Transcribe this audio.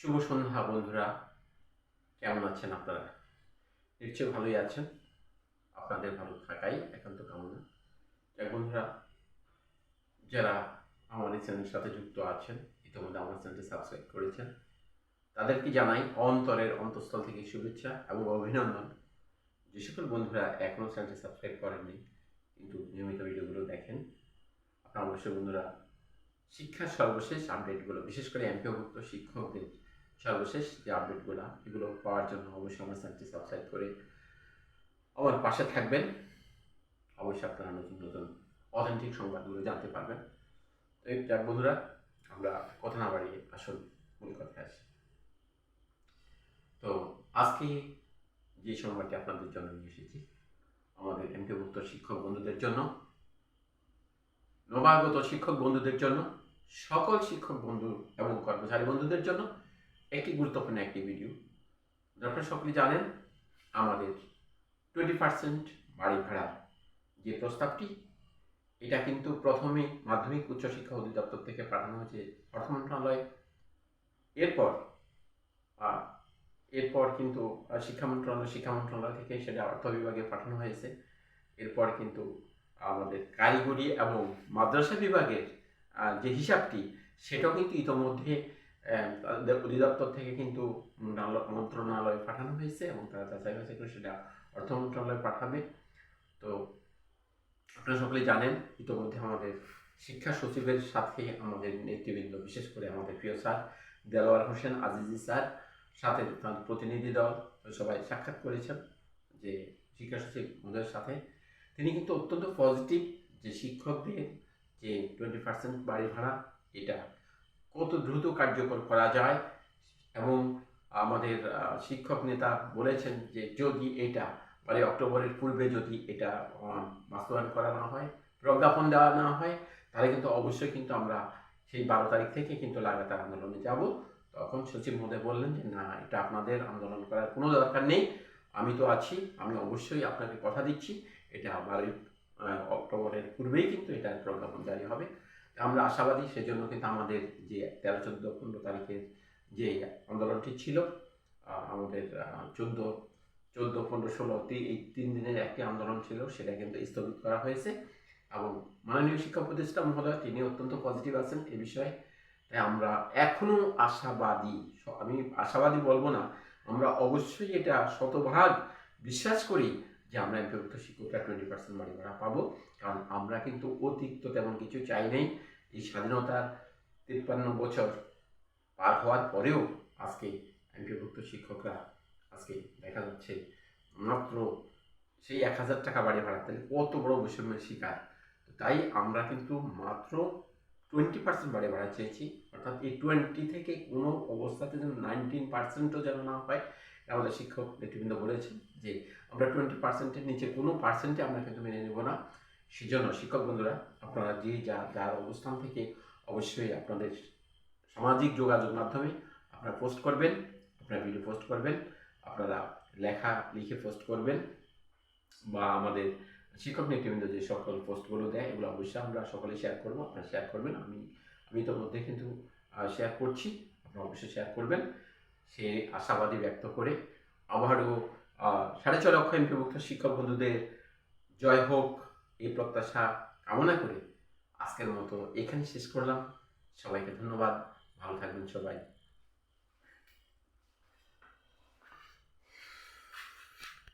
শুভ সন্ধ্যা, বন্ধুরা। কেমন আছেন আপনারা? নিশ্চয়ই ভালোই আছেন। আপনাদের ভালো থাকাই একান্ত কামনা। বন্ধুরা, যারা এই চ্যানেলের সাথে যুক্ত আছেন, ইতিমধ্যে আমার চ্যানেলটি সাবস্ক্রাইব করেছেন, তাদেরকে জানাই অন্তরের অন্তঃস্থল থেকে শুভেচ্ছা এবং অভিনন্দন। যে সকল বন্ধুরা এখনও চ্যানেলটি সাবস্ক্রাইব করেননি, কিন্তু নিয়মিত ভিডিওগুলো দেখেন, আপনারা অবশ্যই বন্ধুরা শিক্ষার সর্বশেষ আপডেটগুলো বিশেষ করে এমপিওভুক্ত শিক্ষকদের সর্বশেষ যে আপডেটগুলো এগুলো পাওয়ার জন্য অবশ্যই আমার চ্যানেলটি সাবস্ক্রাইব করে আমার পাশে থাকবেন। অবশ্যই আপনারা নতুন নতুন অথেন্টিক সংবাদগুলো জানতে পারবেন। তো যাক বন্ধুরা, আমরা কথা না বাড়িয়ে আসল মূল কথায় আসি। তো আজকে যে সংবাদটি আপনাদের জন্য নিয়ে এসেছি, আমাদের এমপিভুক্ত শিক্ষক বন্ধুদের জন্য, নবাগত শিক্ষক বন্ধুদের জন্য, সকল শিক্ষক বন্ধু এবং কর্মচারী বন্ধুদের জন্য একটি গুরুত্বপূর্ণ একটি ভিডিও আপনারা সকলে জানেন, আমাদের টোয়েন্টি পার্সেন্ট বাড়ি ভাড়া যে প্রস্তাবটি, এটা কিন্তু প্রথমে মাধ্যমিক উচ্চশিক্ষা অধিদপ্তর থেকে পাঠানো হয়েছে অর্থ মন্ত্রণালয়। এরপর এরপর কিন্তু শিক্ষা মন্ত্রণালয় শিক্ষা মন্ত্রণালয় থেকে সেটা অর্থ বিভাগে পাঠানো হয়েছে। এরপর কিন্তু আমাদের কারিগরি এবং মাদ্রাসা বিভাগের যে হিসাবটি, সেটাও কিন্তু ইতোমধ্যে অধিদপ্তর থেকে কিন্তু মন্ত্রণালয়ে পাঠানো হয়েছে এবং তারা যাচাই বাছাই করে সেটা অর্থ মন্ত্রণালয়ে পাঠাবে। তো আপনারা সকলেই জানেন, ইতোমধ্যে আমাদের শিক্ষা সচিবের সাথে আমাদের নেতৃবৃন্দ, বিশেষ করে আমাদের প্রিয় স্যার দেলোয়ার হোসেন আজিজি স্যার, সাথে তার প্রতিনিধি দল, সবাই সাক্ষাৎ করেছেন যে শিক্ষা সচিব মহোদয়ের সাথে। তিনি কিন্তু অত্যন্ত পজিটিভ যে শিক্ষকদের যে টোয়েন্টি পার্সেন্ট বাড়ি ভাড়া, এটা কত দ্রুত কার্যকর করা যায় এবং আমাদের শিক্ষক নেতা বলেছেন যে যদি এটা মানে অক্টোবরের পূর্বে যদি এটা বাস্তবায়ন করা না হয় প্রজ্ঞাপন দেওয়া না হয় তাহলে কিন্তু অবশ্যই কিন্তু আমরা সেই বারো তারিখ থেকে কিন্তু লাগাতার আন্দোলনে যাব। তখন সচিব মহোদয় বললেন যে না এটা আপনাদের আন্দোলন করার কোনো দরকার নেই। আমি তো আছি আমি অবশ্যই আপনাকে কথা দিচ্ছি। এটা আহ, অক্টোবরের পূর্বেই কিন্তু এটার প্রজ্ঞাপন জারি হবে। আমরা আশাবাদী, সেজন্য কিন্তু আমাদের যে তেরো চোদ্দ পনেরো তারিখের যে আন্দোলনটি ছিল আমাদের চোদ্দ, চোদ্দ, পনেরো, ষোলো এই তিন দিনের একটি আন্দোলন ছিল, সেটা কিন্তু স্থগিত করা হয়েছে। এবং মাননীয় শিক্ষা উপদেষ্টা মহোদয়, তিনি অত্যন্ত পজিটিভ আছেন এ বিষয়ে। তাই আমরা এখনও আশাবাদী আমি আশাবাদী বলব না, আমরা অবশ্যই এটা শতভাগ বিশ্বাস করি যে আমরা এমপিভুক্ত শিক্ষকরা টোয়েন্টি পার্সেন্ট বাড়ি ভাড়া পাবো। কারণ আমরা কিন্তু অতিরিক্ত তেমন কিছু চাই নাই। এই স্বাধীনতার তিপ্পান্ন বছর পার হওয়ার পরেও আজকে এমপিভুক্ত শিক্ষকরা আজকে দেখা যাচ্ছে মাত্র সেই এক হাজার টাকা বাড়ি ভাড়া তাহলে কত বড় বৈষম্যের শিকার? তাই আমরা কিন্তু মাত্র টোয়েন্টি পার্সেন্ট বাড়ি ভাড়া চেয়েছি অর্থাৎ এই টোয়েন্টি থেকে কোনো অবস্থাতে যেন নাইনটিন পার্সেন্টও যেন না হয় আমাদের শিক্ষক নেতৃবৃন্দ বলেছেন যে আমরা টোয়েন্টি পার্সেন্টের নিচে কোনো পার্সেন্টে আমরা কিন্তু মেনে নেব না। সেজন্য শিক্ষক বন্ধুরা, আপনারা যে যা, যার অবস্থান থেকে অবশ্যই আপনাদের সামাজিক যোগাযোগ মাধ্যমে আপনারা পোস্ট করবেন, আপনারা ভিডিও পোস্ট করবেন, আপনারা লেখা লিখে পোস্ট করবেন বা আমাদের শিক্ষক নেতৃবৃন্দ যে সকল পোস্টগুলো দেয়, এগুলো অবশ্যই আমরা সকলে শেয়ার করব, আপনারা শেয়ার করবেন, আমি আমি তো মধ্যে কিন্তু শেয়ার করছি, আপনারা অবশ্যই শেয়ার করবেন। সে আশাবাদী ব্যক্ত করে আবারও সাড়ে ছয় লক্ষ এমপিভুক্ত শিক্ষক বন্ধুদের জয় হোক, এই প্রত্যাশা কামনা করে আজকের মতো এখানে শেষ করলাম। সবাইকে ধন্যবাদ। ভালো থাকবেন সবাই।